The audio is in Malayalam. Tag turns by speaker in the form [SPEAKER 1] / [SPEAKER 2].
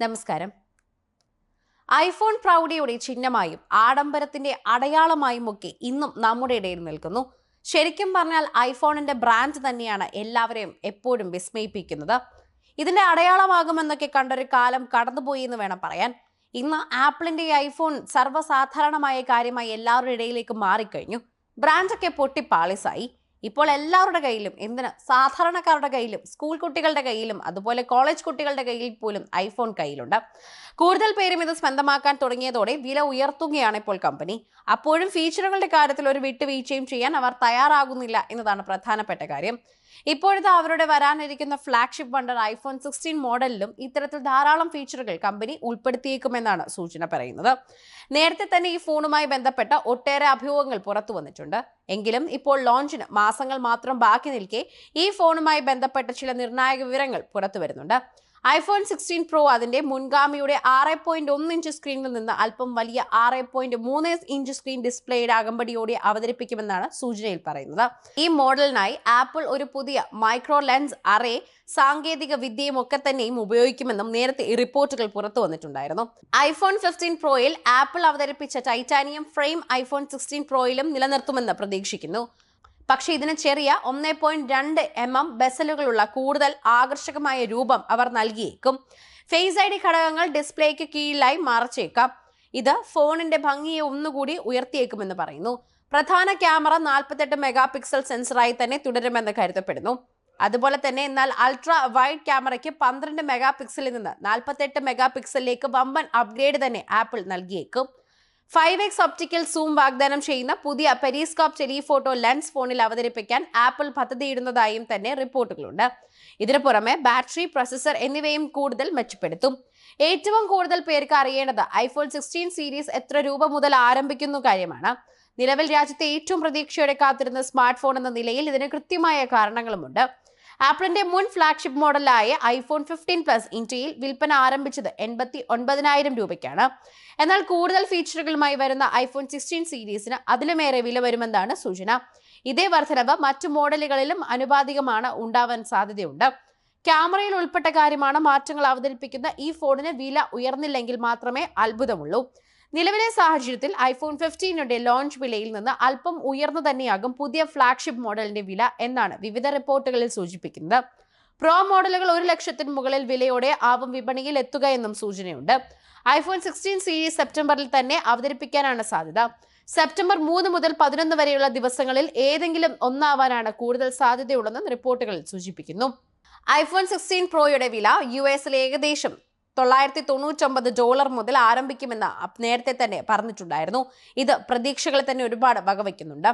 [SPEAKER 1] നമസ്കാരം. ഐഫോൺ പ്രൗഢിയുടെ ചിഹ്നമായും ആഡംബരത്തിന്റെ അടയാളമായും ഒക്കെ ഇന്നും നമ്മുടെ ഇടയിൽ നിൽക്കുന്നു. ശരിക്കും പറഞ്ഞാൽ ഐഫോണിന്റെ ബ്രാൻഡ് തന്നെയാണ് എല്ലാവരെയും എപ്പോഴും വിസ്മയിപ്പിക്കുന്നത്. ഇതിന്റെ അടയാളമാകുമെന്നൊക്കെ കണ്ടൊരു കാലം കടന്നുപോയി എന്ന് വേണം പറയാൻ. ഇന്ന് ആപ്പിളിന്റെ ഐഫോൺ സർവസാധാരണമായ കാര്യമായി എല്ലാവരുടെ ഇടയിലേക്ക് മാറിക്കഴിഞ്ഞു. ബ്രാൻഡൊക്കെ പൊട്ടിപ്പാളിസായി. ഇപ്പോൾ എല്ലാവരുടെ കയ്യിലും എന്തിനാ? സാധാരണക്കാരുടെ കയ്യിലും സ്കൂൾ കുട്ടികളുടെ കയ്യിലും അതുപോലെ കോളേജ് കുട്ടികളുടെ കയ്യിൽ പോലും ഐഫോൺ കയ്യിലുണ്ട്. കൂടുതൽ പേരും ഇത് സ്വന്തമാക്കാൻ തുടങ്ങിയതോടെ വില ഉയർത്തുകയാണ് ഇപ്പോൾ കമ്പനി അപ്പോഴും ഫീച്ചറുകളുടെ കാര്യത്തിൽ ഒരു വിട്ടുവീഴ്ചയും ചെയ്യാൻ അവർ തയ്യാറാകുന്നില്ല എന്നതാണ് പ്രധാനപ്പെട്ട കാര്യം. ഇപ്പോഴത്തെ അവരുടെ വരാനിരിക്കുന്ന ഫ്ലാഗ്ഷിപ്പ് വണ്ടർ ഐഫോൺ സിക്സ്റ്റീൻ മോഡലിലും ഇത്തരത്തിൽ ധാരാളം ഫീച്ചറുകൾ കമ്പനി ഉൾപ്പെടുത്തിയേക്കുമെന്നാണ് സൂചന പറയുന്നത്. നേരത്തെ തന്നെ ഈ ഫോണുമായി ബന്ധപ്പെട്ട ഒട്ടേറെ അഭ്യൂഹങ്ങൾ പുറത്തു വന്നിട്ടുണ്ട്. എങ്കിലും ഇപ്പോൾ ലോഞ്ചിന് മാസങ്ങൾ മാത്രം ബാക്കി നിൽക്കെ ഈ ഫോണുമായി ബന്ധപ്പെട്ട ചില നിർണായക വിവരങ്ങൾ പുറത്തു വരുന്നുണ്ട്. ഐഫോൺ സിക്സ്റ്റീൻ പ്രോ അതിന്റെ മുൻഗാമിയുടെ ആറ് പോയിന്റ് ഒന്ന് ഇഞ്ച് സ്ക്രീനിൽ നിന്ന് അല്പം വലിയ ആറ് പോയിന്റ് മൂന്ന് ഇഞ്ച് സ്ക്രീൻ ഡിസ്പ്ലേയുടെ അകമ്പടിയോടെ അവതരിപ്പിക്കുമെന്നാണ് സൂചനയിൽ പറയുന്നത്. ഈ മോഡലിനായി ആപ്പിൾ ഒരു പുതിയ മൈക്രോ ലെൻസ് അറേ സാങ്കേതിക വിദ്യയും ഒക്കെ തന്നെയും ഉപയോഗിക്കുമെന്നും നേരത്തെ റിപ്പോർട്ടുകൾ പുറത്തു വന്നിട്ടുണ്ടായിരുന്നു. ഐഫോൺ ഫിഫ്റ്റീൻ പ്രോയിൽ ആപ്പിൾ അവതരിപ്പിച്ച ടൈറ്റാനിയം ഫ്രെയിം ഐഫോൺ സിക്സ്റ്റീൻ പ്രോയിലും നിലനിർത്തുമെന്ന് പ്രതീക്ഷിക്കുന്നു. പക്ഷേ ഇതിന് ചെറിയ ഒന്നേ പോയിന്റ് രണ്ട് എം എം ബെസലുകളുള്ള കൂടുതൽ ആകർഷകമായ രൂപം അവർ നൽകിയേക്കും. ഫേസ് ഐ ഡി ഘടകങ്ങൾ ഡിസ്പ്ലേക്ക് കീഴിലായി മറച്ചേക്കാം. ഇത് ഫോണിന്റെ ഭംഗിയെ ഒന്നുകൂടി ഉയർത്തിയേക്കുമെന്ന് പറയുന്നു. പ്രധാന ക്യാമറ നാൽപ്പത്തെട്ട് മെഗാ പിക്സൽ സെൻസറായി തന്നെ തുടരുമെന്ന് കരുതപ്പെടുന്നു. അതുപോലെ തന്നെ എന്നാൽ അൾട്രാ വൈഡ് ക്യാമറയ്ക്ക് പന്ത്രണ്ട് മെഗാ പിക്സലിൽ നിന്ന് നാൽപ്പത്തെട്ട് മെഗാ പിക്സലിലേക്ക് വമ്പൻ അപ്ഗ്രേഡ് തന്നെ ആപ്പിൾ നൽകിയേക്കും. ഫൈവ് എക്സ് ഒപ്റ്റിക്കൽ സൂം വാഗ്ദാനം ചെയ്യുന്ന പുതിയ പെരീസ്കോപ്പ് ടെലിഫോട്ടോ ലെൻസ് ഫോണിൽ അവതരിപ്പിക്കാൻ ആപ്പിൾ പദ്ധതിയിടുന്നതായും തന്നെ റിപ്പോർട്ടുകളുണ്ട്. ഇതിനു പുറമെ ബാറ്ററി പ്രൊസസർ എന്നിവയും കൂടുതൽ മെച്ചപ്പെടുത്തും. ഏറ്റവും കൂടുതൽ പേർക്ക് അറിയേണ്ടത് ഐഫോൺ സിക്സ്റ്റീൻ സീരീസ് എത്ര രൂപ മുതൽ ആരംഭിക്കുന്നു കാര്യമാണ്. നിലവിൽ രാജ്യത്തെ ഏറ്റവും പ്രതീക്ഷയോടെ കാത്തിരുന്ന സ്മാർട്ട് ഫോൺ എന്ന നിലയിൽ ഇതിന് കൃത്യമായ കാരണങ്ങളുമുണ്ട്. ആപ്പിളിന്റെ മുൻ ഫ്ലാഗ്ഷിപ്പ് മോഡലായ ഐഫോൺ ഫിഫ്റ്റീൻ പ്ലസ് ഇന്ത്യയിൽ വിൽപ്പന ആരംഭിച്ചത് എൺപത്തി ഒൻപതിനായിരം രൂപയ്ക്കാണ്. എന്നാൽ കൂടുതൽ ഫീച്ചറുകളുമായി വരുന്ന ഐഫോൺ സിക്സ്റ്റീൻ സീരീസിന് അതിലുമേറെ വില വരുമെന്നാണ് സൂചന. ഇതേ വർധനവ് മറ്റു മോഡലുകളിലും അനുപാതികമാണ് ഉണ്ടാവാൻ സാധ്യതയുണ്ട്. ക്യാമറയിൽ ഉൾപ്പെട്ട കാര്യമാണ് മാറ്റങ്ങൾ അവതരിപ്പിക്കുന്ന ഈ ഫോണിന് വില ഉയർന്നില്ലെങ്കിൽ മാത്രമേ അത്ഭുതമുള്ളൂ. നിലവിലെ സാഹചര്യത്തിൽ ഐഫോൺ ഫിഫ്റ്റീനുടെ ലോഞ്ച് വിലയിൽ നിന്ന് അല്പം ഉയർന്നു തന്നെയാകും പുതിയ ഫ്ളാഗ്ഷിപ്പ് മോഡലിന്റെ വില എന്നാണ് വിവിധ റിപ്പോർട്ടുകളിൽ സൂചിപ്പിക്കുന്നത്. പ്രോ മോഡലുകൾ ഒരു ലക്ഷത്തിന് മുകളിൽ വിലയോടെ ആവും വിപണിയിൽ എത്തുക എന്നും സൂചനയുണ്ട്. ഐഫോൺ സിക്സ്റ്റീൻ സീരീസ് സെപ്റ്റംബറിൽ തന്നെ അവതരിപ്പിക്കാനാണ് സാധ്യത. സെപ്റ്റംബർ മൂന്ന് മുതൽ പതിനൊന്ന് വരെയുള്ള ദിവസങ്ങളിൽ ഏതെങ്കിലും ഒന്നാവാനാണ് കൂടുതൽ സാധ്യതയുള്ളതെന്ന് റിപ്പോർട്ടുകൾ സൂചിപ്പിക്കുന്നു. ഐഫോൺ സിക്സ്റ്റീൻ പ്രോയുടെ വില യു എസിൽ ഏകദേശം തൊള്ളായിരത്തി തൊണ്ണൂറ്റൊമ്പത് ഡോളർ മുതൽ ആരംഭിക്കുമെന്ന് നേരത്തെ തന്നെ പറഞ്ഞിട്ടുണ്ടായിരുന്നു. ഇത് പ്രതീക്ഷകളെ തന്നെ ഒരുപാട് വകവയ്ക്കുന്നുണ്ട്